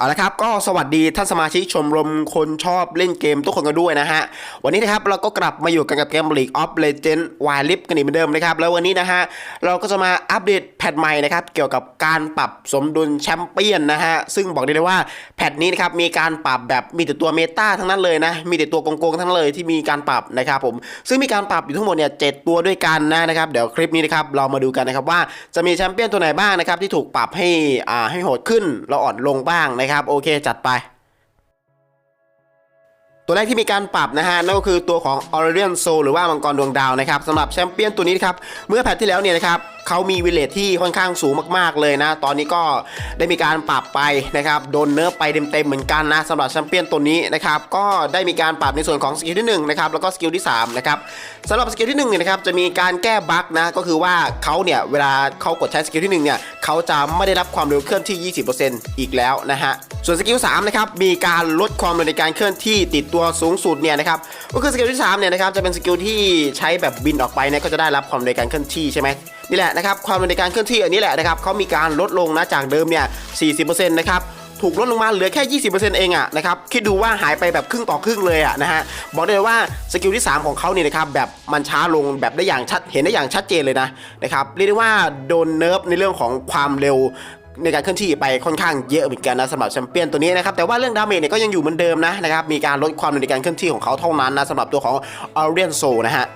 เอาละครับก็สวัสดีท่านสมาชิกชมรมคนชอบเล่นเกมทุกคนกันด้วยนะฮะ วันนี้นะครับเราก็กลับมาอยู่กันกับเกม League of Legends Wild Rift กันอีกเหมือนเดิมนะครับ แล้ววันนี้นะฮะเราก็จะมาอัปเดตแพทใหม่นะครับ เกี่ยวกับการปรับสมดุลแชมเปี้ยนนะฮะ ซึ่งบอกได้เลยว่าแพทนี้นะครับมีการปรับแบบมีแต่ตัวเมตาทั้งนั้นเลยนะ มีแต่ตัวโกงๆทั้งนั้นเลยที่มีการปรับนะครับผม ซึ่งมีการปรับอยู่ทั้งหมดเนี่ยเจ็ดตัวด้วยกันนะนะครับเดี๋ยวคลิปนี้นะครับเรามาดูกันนะครับว่าจะมีแชมเปี้ยนตัวไหนบ้างนะครับที่ถูกปรับให้อ่าให้โหดขึ้นเราอ่อนลงบ้างนะครับครับโอเคจัดไป ตัวแรกที่มีการปรับนะฮะนั่นก็คือตัวของ o r i o n Soul หรือว่ามังกรดวงดาวนะครับสำหรับแชมเปี้ยนตัวนี้นครับเมื่อแพทที่แล้วเนี่ยนะครับ เขามีวิเลทที่ค่อนข้างสูงมากๆเลยนะ ตอนนี้ก็ได้มีการปรับไปนะครับโดนเนิร์ฟไปเต็มๆเหมือนกันนะสำหรับแชมเปี้ยนตัวนี้นะครับก็ได้มีการปรับในส่วนของสกิลที่1นะครับแล้วก็สกิลที่3นะครับสำหรับสกิลที่1เนี่ยนะครับจะมีการแก้บั๊กนะก็คือว่าเขาเนี่ยเวลาเขากดใช้สกิลที่1เนี่ยเขาจะไม่ได้รับความเร็วเคลื่อนที่ 20%อีกแล้วนะฮะส่วนสกิล3นะครับมีการลดความเร็วในการเคลื่อนที่ติดตัวสูงสุดเนี่ยนะครับก็คือสกิลที่3เนี่ยนะครับจะเป็นสกิลที่ใช้แบบบินออกไปเนี่ยก็จะได้รับความเร็วในการเคลื่อนที่ใช่ไหม นี่แหละนะครับความเร็วในการเคลื่อนที่อันนี้แหละนะครับเขามีการลดลงนะจากเดิมเนี่ย 40%นะครับถูกลดลงมาเหลือแค่ 20%เองอะนะครับ คิดดูว่าหายไปแบบครึ่งต่อครึ่งเลยอะนะฮะ บอกได้เลยว่าสกิลที่ 3 ของเขาเนี่ยนะครับแบบมันช้าลงแบบได้อย่างชัดเห็นได้อย่างชัดเจนเลยนะนะครับ เรียกได้ว่าโดนเนิร์ฟในเรื่องของความเร็วในการเคลื่อนที่ไปค่อนข้างเยอะเหมือนกันนะสำหรับแชมเปี้ยนตัวนี้นะครับแต่ว่าเรื่องดาเมจเนี่ยก็ยังอยู่เหมือนเดิมนะนะครับมีการลดความเร็วในการเคลื่อนที่ของเขาเท่านั้นนะสำหรับตัวของ o r i e n Soul นะฮะ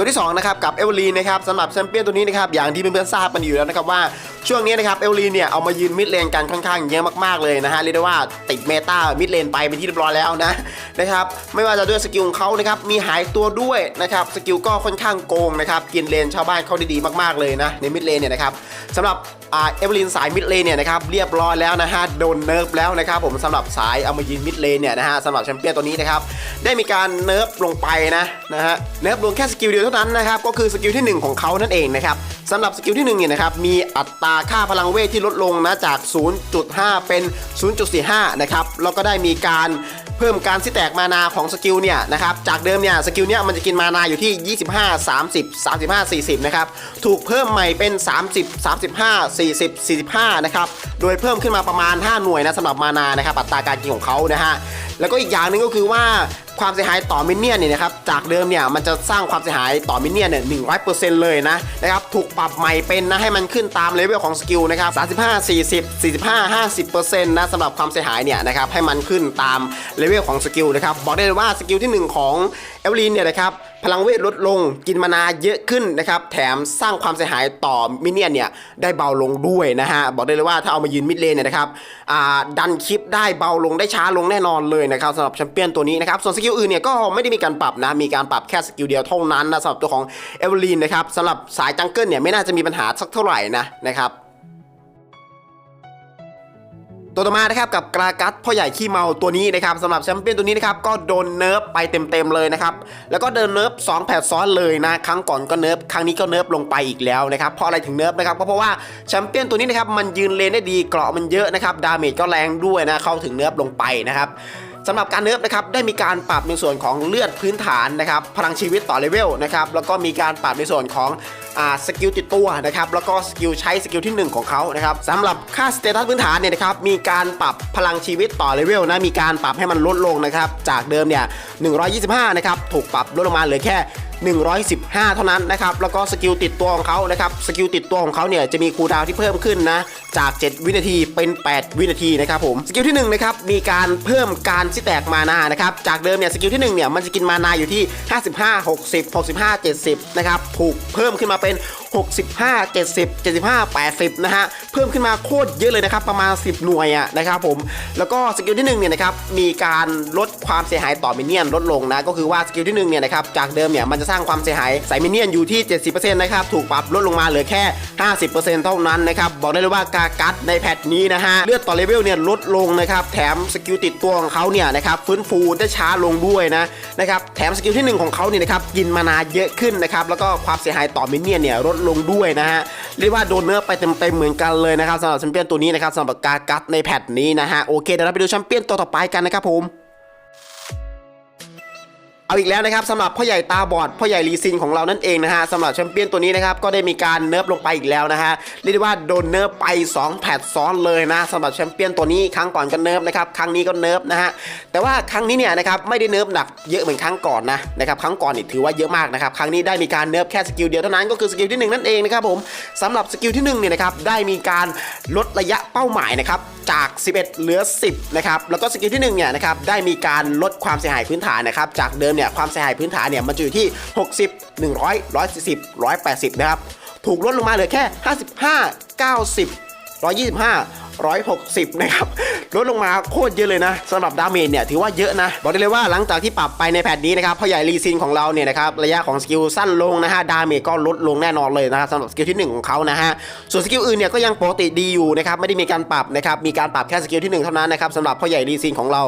ตัวที่2นะครับกับเอเวอรีนนะครับสำหรับแชมเปี้ยนตัวนี้นะครับอย่างที่เพื่อนๆทราบกันอยู่แล้วนะครับว่าช่วงนี้นะครับเอเวอรีเนี่ยเอามายืนมิดเลนกันค่อนข้างเยอะมากๆเลยนะฮะเรียกได้ว่าติดเมตามิดเลนไปเป็นที่เรียบร้อยแล้วนะนะครับไม่ว่าจะด้วยสกิลของเขานะครับมีหายตัวด้วยนะครับสกิลก็ค่อนข้างโกงนะครับกินเลนชาวบ้านเขาดีๆมากๆเลยนะในมิดเลนเนี่ยนะครับสำหรับ เอเวอรีนสายมิดเลนเนี่ยนะครับเรียบร้อยแล้วนะฮะโดนเนิร์ฟแล้วนะครับผมสำหรับสายเอามายืนมิดเลนเนี่ยนะฮะสำหรับแชมเปี้ยนตัวนี้นะครับได้มีการเนิร์ฟลงไปนะนะฮะเนิร์ฟลงแค่สกิลเดียวเท่านั้นนะครับก็คือสกิลที่ 1 ของเขานั่นเองนะครับสำหรับสกิลที่1เนี่ยนะครับมีอัตราค่าพลังเวทที่ลดลงนะจาก 0.5 เป็น 0.45 นะครับแล้วก็ได้มีการเพิ่มการสิแตกมานาของสกิลเนี่ยนะครับจากเดิมเนี่ยสกิลเนี่ยมันจะกินมานาอยู่ที่ 25 30 35 40 นะครับ ถูกเพิ่มใหม่เป็น 30 35 40 45 นะครับ โดยเพิ่มขึ้นมาประมาณ 5 หน่วยนะสำหรับมานานะครับอัตราการกินของเขานะฮะ แล้วก็อีกอย่างหนึงก็คือว่าความเสียหายต่อมินเนี่ยนเนี่ยนะครับจากเดิมเนี่ยมันจะสร้างความเสียหายต่อมินเนี่ยนเนี่ยหนึ่งร้อยเปอร์เซ็นต์เลยนะนะครับถูกปรับใหม่เป็นนะให้มันขึ้นตามเลเวลของสกิลนะครับ35 40 45 50เปอร์เซ็นต์นะสำหรับความเสียหายเนี่ยนะครับให้มันขึ้นตามเลเวลของสกิลนะครับบอกได้เลยว่าสกิลที่หนึ่งของเอเวอรีนเนี่ยนะครับ พลังเวทลดลงกินมานาเยอะขึ้นนะครับแถมสร้างความเสียหายต่อมินเนี่ยนเนี่ยได้เบาลงด้วยนะฮะบอกได้เลยว่าถ้าเอามายืนมิดเลนเนี่ยนะครับดันคลิปได้เบาลงได้ช้าลงแน่นอนเลยนะครับสำหรับแชมเปี้ยนตัวนี้นะครับส่วนสกิลอื่นเนี่ยก็ไม่ได้มีการปรับนะมีการปรับแค่สกิลเดียวเท่านั้นนะสำหรับตัวของเอเวอร์ลีนนะครับสำหรับสายจังเกิลเนี่ยไม่น่าจะมีปัญหาสักเท่าไหร่นะนะครับ ตัวต่อมานะครับกับกรากัสพ่อใหญ่ขี้เมาตัวนี้นะครับสำหรับแชมเปี้ยนตัวนี้นะครับก็โดนเนิร์ฟไปเต็มๆเลยนะครับแล้วก็เดินเนิร์ฟ2แผดซ้อนเลยนะครั้งก่อนก็เนิร์ฟครั้งนี้ก็เนิร์ฟลงไปอีกแล้วนะครับเพราะอะไรถึงเนิร์ฟนะครับก็เพราะว่าแชมเปี้ยนตัวนี้นะครับมันยืนเลนได้ดีเกราะมันเยอะนะครับดาเมจก็แรงด้วยนะเข้าถึงเนิร์ฟลงไปนะครับ สำหรับการเนิร์ฟนะครับได้มีการปรับในส่วนของเลือดพื้นฐานนะครับพลังชีวิตต่อเลเวลนะครับแล้วก็มีการปรับในส่วนของสกิลติดตัวนะครับแล้วก็สกิลใช้สกิลที่ 1 ของเขานะครับสำหรับค่าสเตตัสพื้นฐานเนี่ยนะครับมีการปรับพลังชีวิตต่อเลเวลนะมีการปรับให้มันลดลงนะครับจากเดิมเนี่ย125นะครับถูกปรับลดลงมาเหลือแค่ 115 เท่านั้นนะครับ แล้วก็สกิลติดตัวของเขานะครับ สกิลติดตัวของเขาเนี่ยจะมีคูลดาวที่เพิ่มขึ้นนะ จาก 7 วินาทีเป็น 8 วินาทีนะครับผม สกิลที่1นะครับ มีการเพิ่มการสิแตกมานานะครับ จากเดิมเนี่ยสกิลที่1เนี่ยมันจะกินมานาอยู่ที่ 55 60 65 70 นะครับ ถูกเพิ่มขึ้นมาเป็น 65 70 75 80 นะฮะ เพิ่มขึ้นมาโคตรเยอะเลยนะครับ ประมาณ 10 หน่วยอะนะครับผม แล้วก็สกิลที่1เนี่ยนะครับ มีการลดความเสียหายต่อมินเนี่ยนลดลงนะ ก็คือว่าสกิลที่1เนี่ยนะครับ จากเดิมเนี่ยมันจะสร้างความเสียหายใส่มินเนี่ยนอยู่ที่ 70%นะครับ ถูกปรับลดลงมาเหลือแค่ 50%เท่านั้นนะครับ บอกได้เลยว่ากากัดในแพทนี้นะฮะ เลือดต่อเลเวลเนี่ยลดลงนะครับ แถมสกิลติดตัวของเขาเนี่ยนะครับฟื้นฟูได้ช้าลงด้วยนะนะครับ แถมสกิลที่หนึ่งของเขาเนี่ยนะครับกินมานาเยอะขึ้นนะครับ แล้วก็ความเสียหายต่อมินเนี่ยนเนี่ยลดลงด้วยนะฮะเรียกว่าโดนเนื้อไปเต็มๆเหมือนกันเลยนะครับสำหรับแชมเปี้ยนตัวนี้นะครับสำหรับกากัดในแพทนี้นะฮะโอเคเดี๋ยวเราไปดูแชมเปี้ยนตัวต่อไปกันนะครับผม เอาอีกแล้วนะครับสำหรับพ่อใหญ่ตาบอดพ่อใหญ่ลีซินของเรานั่นเองนะฮะสำหรับแชมเปี้ยนตัวนี้นะครับก็ได้มีการเนิร์ฟลงไปอีกแล้วนะฮะเรียกได้ว่าโดนเนิร์ฟไป 2 แพทซ้อนเลยนะสำหรับแชมเปี้ยนตัวนี้ครั้งก่อนก็เนิร์ฟนะครับครั้งนี้ก็เนิร์ฟนะฮะแต่ว่าครั้งนี้เนี่ยนะครับไม่ได้เนิร์ฟหนักเยอะเหมือนครั้งก่อนนะนะครับครั้งก่อนนี่ถือว่าเยอะมากนะครับครั้งนี้ได้มีการเนิร์ฟแค่สกิลเดียวเท่านั้นก็คือสกิลที่หนึ่งนั่นเองนะครับผมสำหรับสกิลที่หนึ่งเนี่ยนะครับได้มีการลดระยะเป้าหมายนะครับจาก 11 เหลือ 10นะครับแล้วก็สกิลที่หนึ่งเนี่ยนะครับได้มีการลดความเสียหายพื้นฐานนะครับจากเดิมเนี่ยความเสียหายพื้นฐานเนี่ยมันจะอยู่ที่ 60 100 140 180 นะครับ ถูกลดลงมาเหลือแค่ 55 90 125 160 นะครับ ลดลงมาโคตรเยอะเลยนะสำหรับดาเมจเนี่ยถือว่าเยอะนะ บอกได้เลยว่าหลังจากที่ปรับไปในแพทนี้นะครับพ่อใหญ่รีซินของเราเนี่ยนะครับระยะของสกิลสั้นลงนะฮะดาเมจก็ลดลงแน่นอนเลยนะครับสำหรับสกิลที่ 1 ของเขานะฮะส่วนสกิลอื่นเนี่ยก็ยังปกติดีอยู่นะครับไม่ได้มีการปรับนะครับมีการปรับแค่สกิลที่ 1 เท่านั้นนะครับสำหรับพ่อใหญ่รีซินของเรา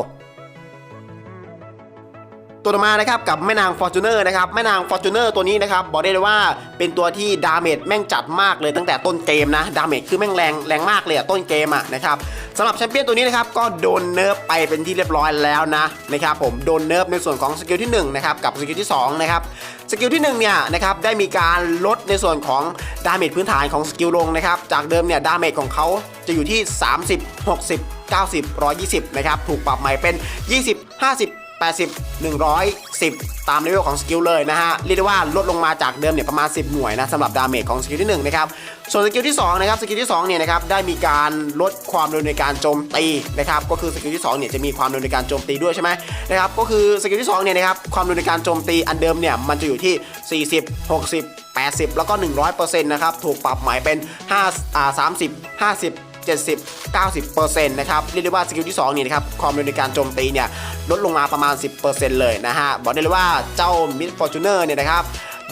ตัวต่อมานะครับกับแม่นางฟอร์จูเนอร์นะครับแม่นางฟอร์จูเนอร์ตัวนี้นะครับบอกได้เลยว่าเป็นตัวที่ดาเมจแม่งจัดมากเลยตั้งแต่ต้นเกมนะดาเมจคือแม่งแรงแรงมากเลยอะต้นเกมอะนะครับสำหรับแชมเปี้ยนตัวนี้นะครับก็โดนเนิร์ฟไปเป็นที่เรียบร้อยแล้วนะนะครับผมโดนเนิร์ฟในส่วนของสกิลที่1นะครับกับสกิลที่2นะครับสกิลที่1เนี่ยนะครับได้มีการลดในส่วนของดาเมจพื้นฐานของสกิลลงนะครับจากเดิมเนี่ยดาเมจของเขาจะอยู่ที่ 30 60 90 120นะครับถูกปรับใหม่เป็น 20 50 80 110 ตามเลเวลของสกิลเลยนะฮะ เรียกได้ว่าลดลงมาจากเดิมเนี่ยประมาณ 10 หน่วยนะสำหรับดาเมจของสกิลที่1นะครับ ส่วนสกิลที่2นะครับสกิลที่2เนี่ยนะครับได้มีการลดความเร็วในการโจมตีนะครับก็คือสกิลที่2เนี่ยจะมีความเร็วในการโจมตีด้วยใช่ไหมนะครับก็คือสกิลที่2เนี่ยนะครับความเร็วในการโจมตีอันเดิมเนี่ยมันจะอยู่ที่ 40 60 80 แล้วก็ 100%นะครับถูกปรับใหม่เป็น5อ่า30 50 70 90%นะครับเรียกได้ว่าสกิลที่2นี่นะครับความเร็วในการโจมตีเนี่ยลดลงมาประมาณ 10%เลยนะฮะบอกได้เลยว่าเจ้ามิดฟอร์จูเนอร์เนี่ยนะครับ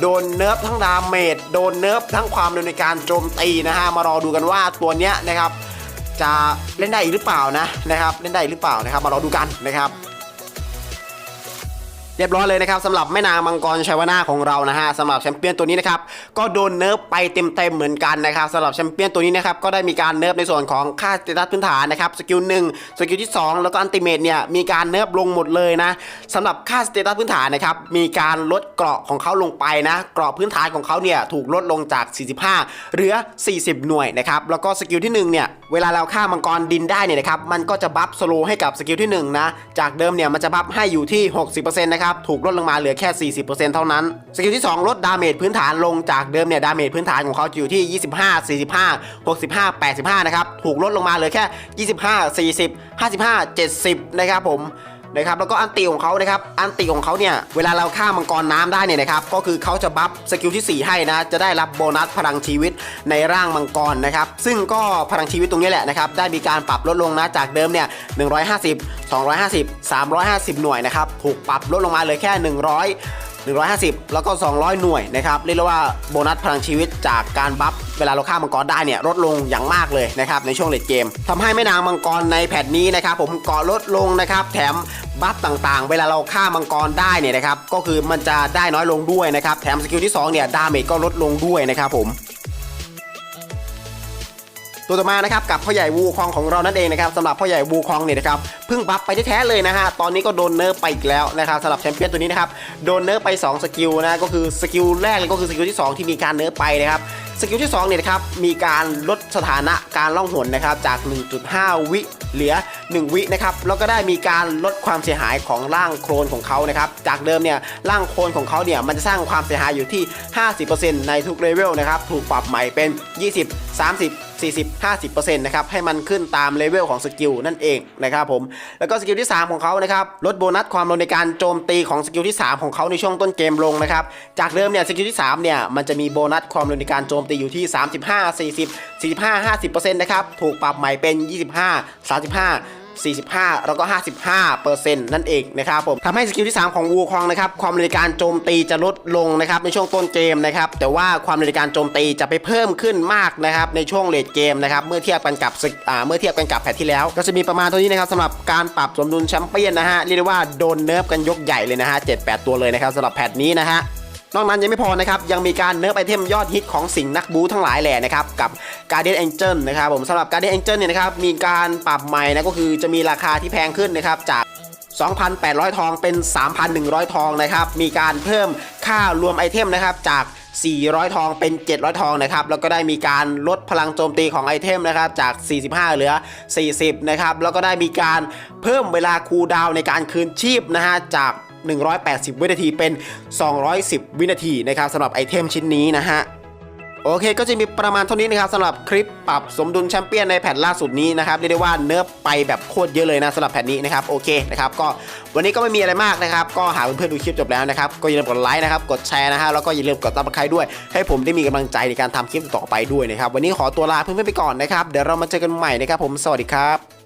โดนเนิร์ฟทั้งดาเมจโดนเนิร์ฟทั้งความเร็วในการโจมตีนะฮะมารอดูกันว่าตัวเนี้ยนะครับจะเล่นได้อีกหรือเปล่านะนะครับเล่นได้อีกหรือเปล่านะครับมารอดูกันนะครับ เรียบร้อยเลยนะครับสำหรับแม่นางมังกรชัยวนาของเรานะฮะสำหรับแชมเปี้ยนตัวนี้นะครับก็โดนเนิร์ฟไปเต็มๆเหมือนกันนะครับสำหรับแชมเปี้ยนตัวนี้นะครับก็ได้มีการเนิร์ฟในส่วนของค่าสเตตัสพื้นฐานนะครับสกิลหนึ่งสกิลที่ 2 แล้วก็อันติเมตเนี่ยมีการเนิร์ฟลงหมดเลยนะสำหรับค่าสเตตัสพื้นฐานนะครับมีการลดเกราะของเขาลงไปนะเกราะพื้นฐานของเขาเนี่ยถูกลดลงจาก 45 เหลือ 40 หน่วยนะครับแล้วก็สกิลที่1เนี่ย เวลาเราฆ่ามังกรดินได้เนี่ยนะครับ มันก็จะบัฟสโลให้กับสกิลที่1นะ จากเดิมเนี่ยมันจะบัฟให้อยู่ที่ 60%นะครับ ถูกลดลงมาเหลือแค่ 40%เท่านั้น สกิลที่ 2 ลดดาเมจพื้นฐานลงจากเดิมเนี่ยดาเมจพื้นฐานของเขาจะอยู่ที่ 25 45 65 85 นะครับ ถูกลดลงมาเหลือแค่ 25 40 55 70 นะครับผม นะครับแล้วก็อันติของเขานะครับอันติของเขาเนี่ยเวลาเราฆ่ามังกรน้ำได้เนี่ยนะครับก็คือเขาจะบัฟสกิลที่ 4 ให้นะจะได้รับโบนัสพลังชีวิตในร่างมังกรนะครับซึ่งก็พลังชีวิตตรงนี้แหละนะครับได้มีการปรับลดลงนะจากเดิมเนี่ย150 250 350 หน่วยนะครับถูกปรับลดลงมาเลยแค่ 100 150 แล้วก็ 200 หน่วยนะครับเรียกได้ว่าโบนัสพลังชีวิตจากการบัฟเวลาเราฆ่ามังกรได้เนี่ยลดลงอย่างมากเลยนะครับในช่วงเลดเกมทำให้แม่นางมังกรในแพทนี้นะครับผมเกาะลดลงนะครับแถมบัฟต่างๆ เวลาเราฆ่ามังกรได้เนี่ยนะครับก็คือมันจะได้น้อยลงด้วยนะครับแถมสกิลที่2เนี่ยดาเมจก็ลดลงด้วยนะครับผม ตัวต่อมานะครับกับพ่อใหญ่วูคองของเรานั่นเองนะครับสำหรับพ่อใหญ่วูคองเนี่ยนะครับเพิ่งบัฟไปแท้ๆเลยนะฮะตอนนี้ก็โดนเนิร์ฟไปอีกแล้วนะครับสำหรับแชมเปี้ยนตัวนี้นะครับโดนเนิร์ฟไป 2 สกิลนะก็คือสกิลแรกเลยก็คือสกิลที่ 2 ที่มีการเนิร์ฟไปนะครับสกิลที่2เนี่ยนะครับมีการลดสถานะการล่องหนนะครับจาก 1.5 วิเหลือ 1 วินะครับแล้วก็ได้มีการลดความเสียหายของร่างโครนของเขานะครับจากเดิมเนี่ยร่างโครนของเขาเนี่ยมันจะสร้างความเสียหายอยู่ที่ 50%ในทุกเลเวลนะครับถูกปรับใหม่เป็น 20 30 40 50%นะครับให้มันขึ้นตามเลเวลของสกิลนั่นเองนะครับผมแล้วก็สกิลที่ 3 ของเขานะครับลดโบนัสความเร็วในการโจมตีของสกิลที่ 3 ของเขาในช่วงต้นเกมลงนะครับจากเดิมเนี่ยสกิลที่3เนี่ยมันจะมีโบนัสความเร็วในการโจมตีอยู่ที่ 35 40 45 50%นะครับถูกปรับใหม่เป็น 25 35 45 แล้วก็ 55เปอร์เซ็นต์นั่นเองนะครับผมทำให้สกิลที่ 3 ของวูคองนะครับความเร็วการโจมตีจะลดลงนะครับในช่วงต้นเกมนะครับแต่ว่าความเร็วการโจมตีจะไปเพิ่มขึ้นมากนะครับในช่วงเลดเกมนะครับเมื่อเทียบกันกับศึกเมื่อเทียบกันกับแพทที่แล้ว ก็จะมีประมาณเท่านี้นะครับสำหรับการปรับสมดุลแชมเปี้ยนนะฮะเรียกได้ว่าโดนเนิร์ฟกันยกใหญ่เลยนะฮะ7-8 ตัวเลยนะครับสำหรับแพทนี้นะฮะ นอกนั้นยังไม่พอนะครับ ยังมีการเนิร์ฟไอเทมยอดฮิตของสิ่งนักบูทั้งหลายแหล่นะครับ กับ Guardian Angel นะครับผมสำหรับ Guardian Angel เนี่ยนะครับ มีการปรับใหม่นะก็คือจะมีราคาที่แพงขึ้นนะครับจาก 2,800 ทองเป็น 3,100 ทองนะครับ มีการเพิ่มค่ารวมไอเทมนะครับจาก 400 ทองเป็น 700 ทองนะครับ แล้วก็ได้มีการลดพลังโจมตีของไอเทมนะครับจาก 45 เหลือ 40 นะครับ แล้วก็ได้มีการเพิ่มเวลาคูลดาวในการคืนชีพนะฮะจาก 180 วินาทีเป็น 210 วินาทีนะครับสำหรับไอเทมชิ้นนี้นะฮะโอเคก็จะมีประมาณเท่านี้นะครับสำหรับคลิปปรับสมดุลแชมเปี้ยนในแผ่นล่าสุดนี้นะครับเรียกได้ว่าเนิร์ฟไปแบบโคตรเยอะเลยนะสำหรับแผ่นนี้นะครับโอเคนะครับก็วันนี้ก็ไม่มีอะไรมากนะครับก็หาเพื่อนๆดูคลิปจบแล้วนะครับก็อย่าลืมกดไลค์นะครับกดแชร์นะฮะแล้วก็อย่าลืมกดติดตามด้วย ให้ผมได้มีกำลังใจในการทำคลิปต่อไปด้วยนะครับวันนี้ขอตัวลาเพื่อนๆไปก่อนนะครับเดี๋ยวเรามาเจอกันใหม่นะครับผมสวัสดีครับ